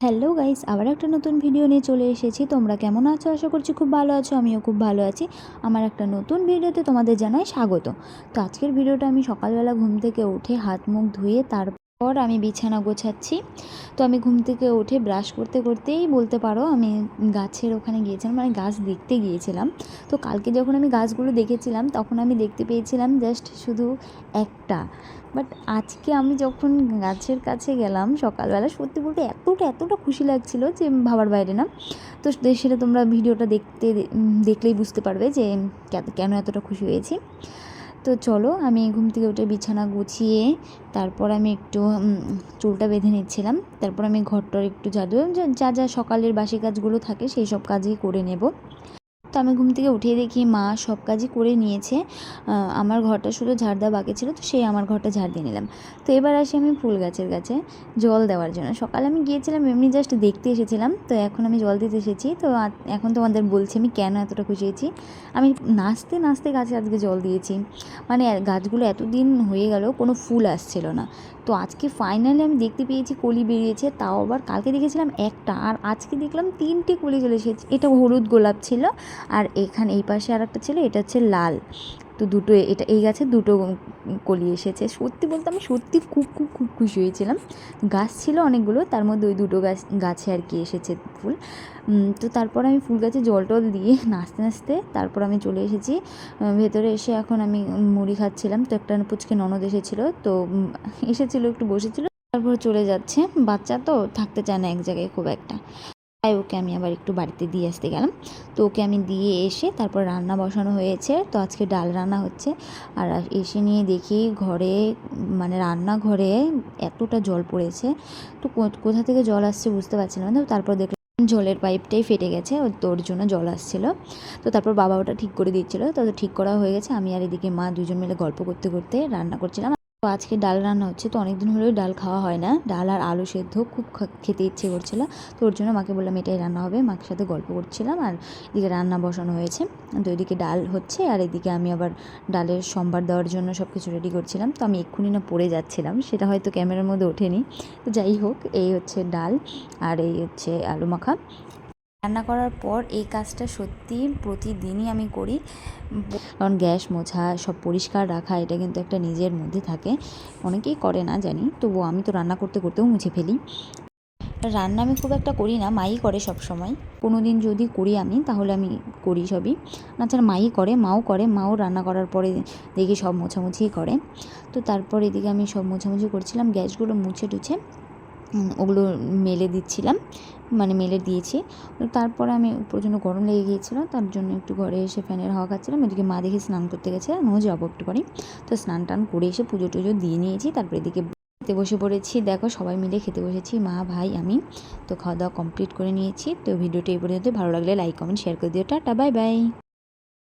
Hello guys আবার একটা নতুন ভিডিও নিয়ে চলে এসেছি। তোমরা কেমন আছো? আশা করছি খুব ভালো আছো, আমিও খুব ভালো আছি। আমার একটা নতুন ভিডিওতে তোমাদের জানাই স্বাগত। তো আজকের ভিডিওটা আমি সকালবেলা ঘুম থেকে উঠে হাত মুখ ধুয়ে তারপর আমি বিছানা গোছাচ্ছি। তো আমি ঘুম থেকে উঠে ব্রাশ করতে করতেই বলতে পারো আমি গাছের ওখানে গিয়েছিলাম মানে গাছ দেখতে গিয়েছিলাম। তো কালকে যখন আমি গাছগুলো দেখেছিলাম, তখন আমি দেখতে পেয়েছিলাম জাস্ট শুধু একটা। বাট আজকে আমি যখন গাছের কাছে গেলাম সকালবেলা, সত্যি বলতে এতটা এতটা খুশি লাগছিল যে ভাবার বাইরে না। তো সেটা তোমরা ভিডিওটা দেখতে দেখলেই বুঝতে পারবে যে কেন এতটা খুশি হয়েছি। তো চলো আমি ঘুম থেকে উঠে বিছানা গুছিয়ে তারপর আমি একটু চুলটা বেঁধে নিচ্ছিলাম। তারপর আমি ঘরটার একটু যা- যা যা সকালের বাসি কাজগুলো থাকে সেই সব কাজই করে নেব। তো আমি ঘুম থেকে উঠে দেখি মা সব কাজই করে নিয়েছে। আমার ঘরটা শুধু ঝাড় দেওয়া বাকি ছিল, তো সেই আমার ঘরটা ঝাড় দিয়ে নিলাম। তো এবার আসি আমি ফুল গাছের কাছে জল দেওয়ার জন্য। সকালে আমি গিয়েছিলাম, এমনি জাস্ট দেখতে এসেছিলাম, তো এখন আমি জল দিতে এসেছি, তো এখন তোমাদের বলছি আমি কেন এতটা খুশি হয়েছি। আমি নাচতে নাচতে গাছে আজকে জল দিয়েছি। মানে গাছগুলো এতদিন হয়ে গেল, কোনো ফুল আসছিল না। তো আজকে ফাইনালি আমি দেখতে পেয়েছি কলি বেরিয়েছে, তাও আবার কালকে দেখেছিলাম একটা, আর আজকে দেখলাম তিনটে কলি চলে এসেছে, এটা হলুদ গোলাপ ছিল আর এখানে এই পাশে আর একটা ছিল, এটা হচ্ছে লাল। তো দুটো এটা, এই গাছে দুটো কলি এসেছে। সত্যি বলতে আমি সত্যি খুব খুব খুব খুশি হয়েছিলাম। গাছ ছিল অনেকগুলো, তার মধ্যে ওই দুটো গাছ, গাছে আর কি এসেছে ফুল। তো তারপর আমি ফুল গাছে জল টল দিয়ে নাচতে নাচতে তারপর আমি চলে এসেছি। ভেতরে এসে এখন আমি মুড়ি খাচ্ছিলাম। তো একটা পুচকে ননদ এসেছিল, তো এসেছিল, একটু বসেছিল। তারপর চলে যাচ্ছে। বাচ্চা তো থাকতে চায় না এক জায়গায় খুব একটা। তাই ওকে আমি আবার একটু বাড়িতে দিয়ে আসতে গেলাম। তো ওকে আমি দিয়ে এসে তারপর রান্না বসানো হয়েছে। তো আজকে ডাল রান্না হচ্ছে। আর এসে নিয়ে দেখি ঘরে মানে রান্নাঘরে এতটা জল পড়েছে। তো কোথা থেকে জল আসছে বুঝতে পারছিলাম না। তারপর দেখলাম জলের পাইপটাই ফেটে গেছে। তোর জন্য জল আসছিল। তো তারপর বাবা ওটা ঠিক করে দিচ্ছিল। তো ঠিক করা হয়ে গেছে। আমি আর এদিকে মা দুজন মিলে গল্প করতে করতে রান্না করছিলাম। তো আজকে ডাল রান্না হচ্ছে, তো অনেকদিন হলেও ডাল খাওয়া হয় না। ডাল আর আলু সেদ্ধ খুব খেতে ইচ্ছে করছিল। তো ওর জন্য মাকে বললাম এটাই রান্না হবে। মাকে সাথে গল্প করছিলাম আর এদিকে রান্না বসানো হয়েছে। তো এদিকে ডাল হচ্ছে আর এদিকে আমি আবার ডালের সম্বার দেওয়ার জন্য সব কিছু রেডি করছিলাম। তো আমি এক্ষুনি না পড়ে যাচ্ছিলাম, সেটা হয়তো ক্যামেরার মধ্যে ওঠেনি। তো যাই হোক, এই হচ্ছে ডাল আর এই হচ্ছে আলু মাখা। রান্না করার পর এই কাজটা সত্যি প্রতিদিনই আমি করি। কারণ গ্যাস মোছা, সব পরিষ্কার রাখা, এটা কিন্তু একটা নিজের মধ্যে থাকে। অনেকেই করে না জানি, তবুও আমি তো রান্না করতে করতেও মুছে ফেলি। রান্না আমি খুব একটা করি না, মাই করে সব সময় কোনো দিন যদি করি আমি, তাহলে আমি করি সবই। তাছাড়া মাই করে, মাও করে, মাও রান্না করার পরে দেখি সব মোছামুছিই করে। তো তারপর এদিকে আমি সব মোছামুছি করছিলাম, গ্যাসগুলো মুছে টুছে। ওগুলো মেলে দিচ্ছিলাম মানে মেলে দিয়েছি। তারপরে আমি প্রচণ্ড গরম লেগে গিয়েছিল, তার জন্য একটু ঘরে এসে ফ্যানের হাওয়া খাচ্ছিলাম। এদিকে মা দেখে স্নান করতে গেছে আমিও যাব একটু করে তো স্নান টান করে এসে পুজো টুজো দিয়ে নিয়েছি, তারপরে এদিকে খেতে বসে পড়েছি। দেখো সবাই মিলে খেতে বসেছি, মা, ভাই, আমি। তো খাওয়া দাওয়া কমপ্লিট করে নিয়েছি। তো ভিডিওটি এই পর্যন্ত ভালো লাগলে লাইক, কমেন্ট, শেয়ার করে দিও। Tata, bye bye.